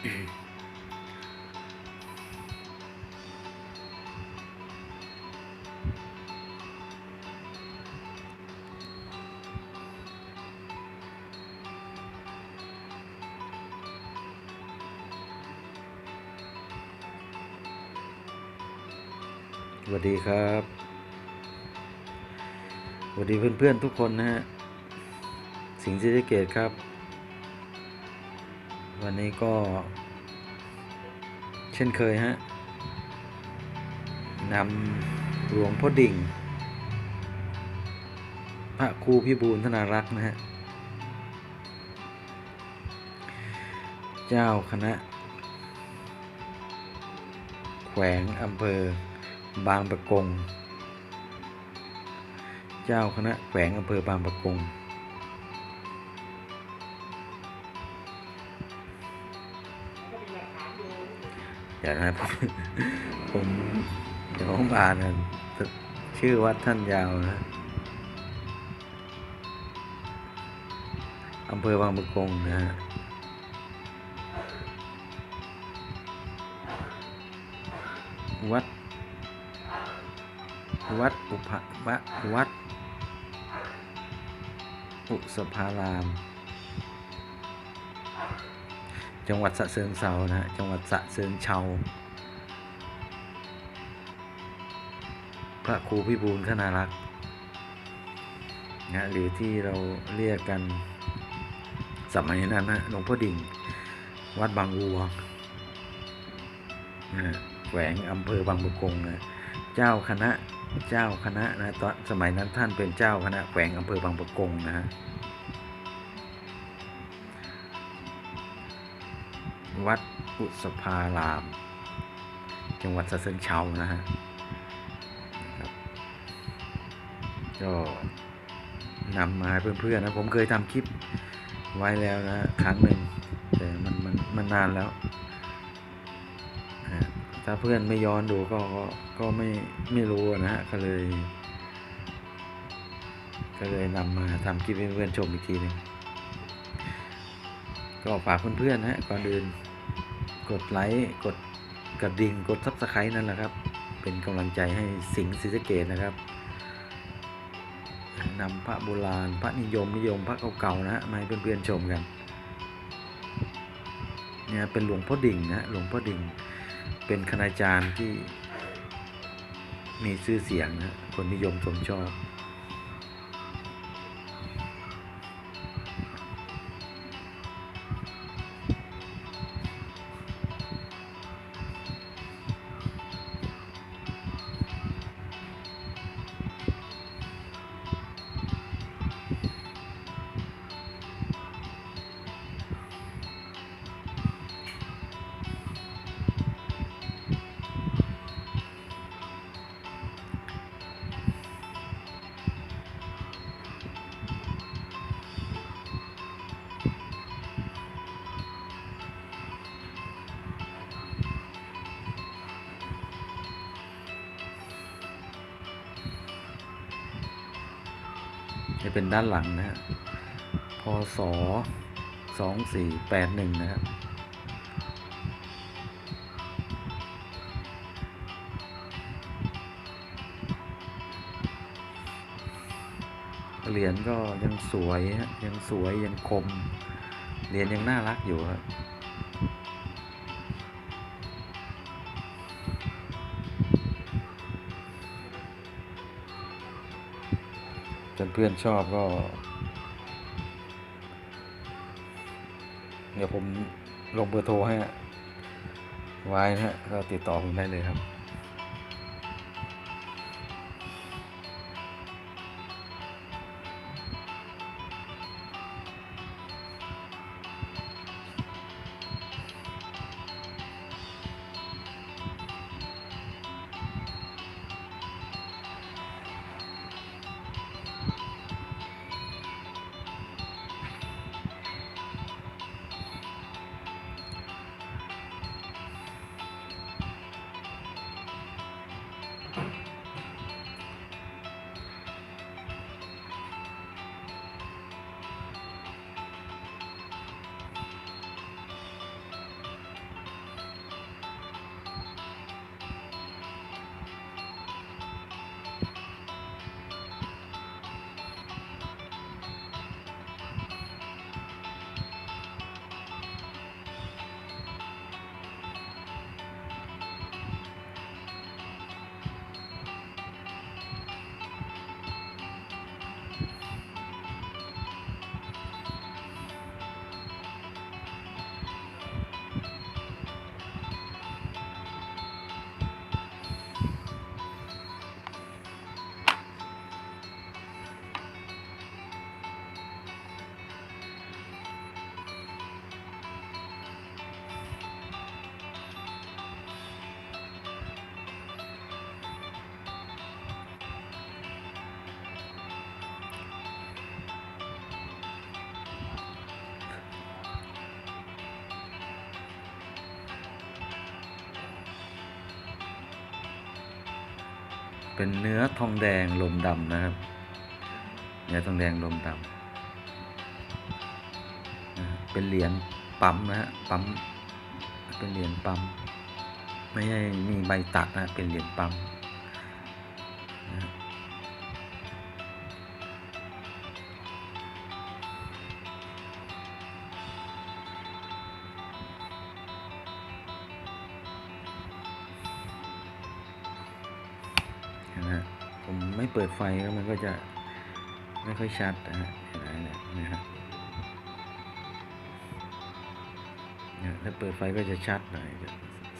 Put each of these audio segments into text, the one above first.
สวัสดีครับสวัสดีเพื่อนๆทุกคนนะฮะ สิงห์ศรีสะเกตครับ วันนี้ก็ เช่นเคยฮะนำหลวงพ่อดิ่ง พระครูพิบูลธนารักษ์นะฮะ เจ้าคณะ แขวงอำเภอบางประกง เจ้าคณะแขวงอำเภอบางประกง เดี๋ยวนะครับผมเดี๋ยวผมอ่านกันชื่อวัดท่านยาวนะอำเภอบางประกงนะฮะวัด วัดอุปวะวัด อุสภาราม จังหวัดสะเชิงเซานะฮะจังหวัดสะเชิงเชาพระครูพิบูลขนารักษ์นะหรือที่เราเรียกกันสมัยนั้นนะหลวงพ่อดิ่ง วัดบางวัวนะแขวงอำเภอบางประกงนะเจ้าคณะเจ้าคณะนะตอนสมัยนั้นท่านเป็นเจ้าคณะแขวงอำเภอบางประกงนะฮะ วัดอุสภาราม จังหวัดสะเชิงเชานะฮะก็นำมาให้เพื่อนๆนะ ผมเคยทำคลิปไว้แล้วนะ ครั้งหนึ่งแต่มันมันมันนานแล้ว ถ้าเพื่อนไม่ย้อนดูก็ก็ก็ไม่ไม่รู้นะฮะก็เลย ก็เลยนำมาทำคลิปให้เพื่อนชมอีกทีหนึงก็ฝากเพื่อนๆนะฮะก่อนอื่น กดไลค์กดกระดิ่งกดซับสไครต์นั่นแหละครับ เป็นกำลังใจให้สิงห์ศรีสะเกดนะครับนำพระโบราณ พระนิยมนิยมพระเก่าๆนะฮะมาให้เพื่อนๆชมกันเนี่ยเป็นหลวงพ่อดิ่งนะหลวงพ่อดิ่งเป็นคณาจารย์ที่มีชื่อเสียงนะคนนิยมชมชอบ จะเป็นด้านหลังนะฮะพศสองสี่แปดหนึ่งนะครับเหรียญก็ยังสวยฮะยังสวยยังคมเหรียญยังน่ารักอยู่ครับ เพื่อนๆชอบก็ เดี๋ยวผมลงเบอร์โทรให้ไว้นะฮะก็ติดต่อผมได้เลยครับ เป็นเนื้อทองแดงลมดำนะครับ เนื้อทองแดงลมดำเป็นเหรียญปั๊มนะฮะปั๊มเป็นเหรียญปั๊ม ไม่ใช่มีใบตัดนะเป็นเหรียญปั๊ม ผมไม่เปิดไฟก็มันก็จะไม่ค่อยชัดนะฮะเนี่ยนะฮะถ้าเปิดไฟก็จะชัดหน่อยจะ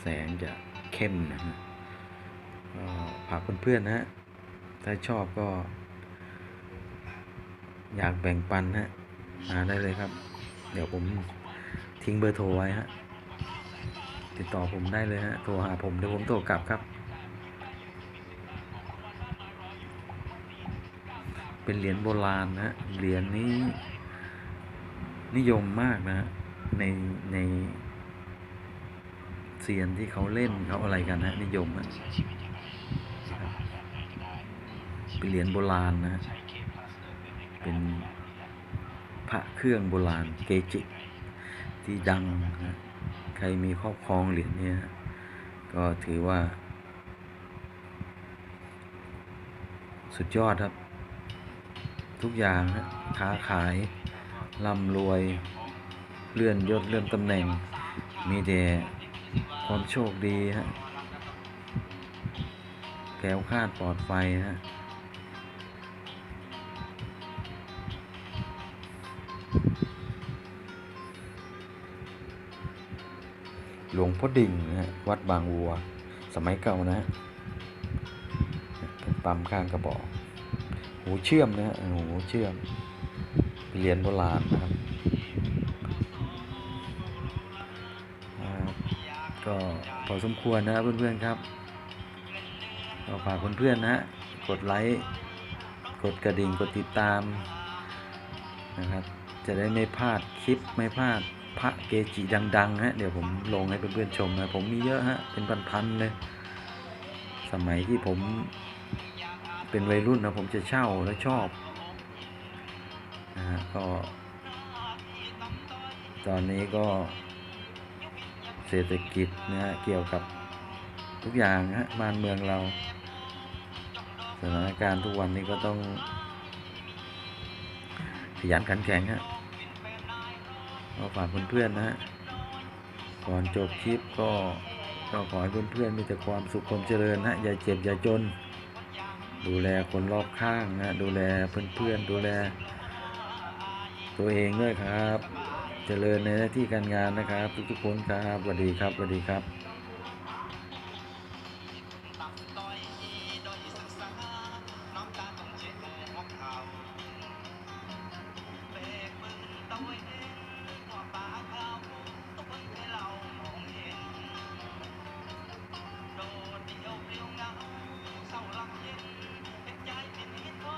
แสงจะเข้มนะฮะก็ฝากเพื่อนๆนะฮะถ้าชอบก็ อยากแบ่งปันฮะมาได้เลยครับ เดี๋ยวผมทิ้งเบอร์โทรไว้ฮะติดต่อผมได้เลยฮะโทรหาผมเดี๋ยวผมโทรกลับครับ เป็นเหรียญโบราณนะเหรียญนี้นิยมมากนะในในเซียนที่เขาเล่นเขาอะไรกันนะนิยมฮะเป็นเหรียญโบราณนะเป็นพระเครื่องโบราณเกจิที่ดังนะใครมีครอบครองเหรียญนี้ฮะก็ถือว่า สุดยอดครับ ทุกอย่างฮะค้าขายร่ำรวย เลื่อนยศเลื่อนตำแหน่ง มีแต่ความโชคดีฮะแคล้วคาดปลอดภัยฮะหลวงพ่อดิ่งฮะวัดบางวัว สมัยเก่านะฮะปั๊มข้างกระบอก หูเชื่อมนะฮะหูเชื่อมเหรียญโบราณนะครับ ก็พอสมควรนะครับเพื่อนๆครับก็ฝากเพื่อนๆนะฮะกดไลค์กดกระดิ่งกดติดตามนะครับ จะได้ไม่พลาดคลิปไม่พลาดพระเกจิดังๆฮะเดี๋ยวผมลงให้เพื่อนๆชมนะผมมีเยอะฮะเป็นพันๆเลยสมัยที่ผม เป็นวัยรุ่นนะผมจะเช่าและชอบนะฮะก็ ตอนนี้ก็เศรษฐกิจนะฮะเกี่ยวกับทุกอย่างฮะบ้านเมืองเรา สถานการณ์ทุกวันนี้ก็ต้องขยันขันแข็งฮะก็ฝากเพื่อนๆนะฮะก่อนจบคลิปก็ก็ขอให้เพื่อนๆมีแต่ความสุขความเจริญฮะอย่าเจ็บอย่าจน ดูแลคนรอบข้างนะดูแลเพื่อนๆดูแล ตัวเองด้วยครับ เจริญในหน้าที่การงานนะครับ ทุกๆคนครับสวัสดีครับสวัสดีครับ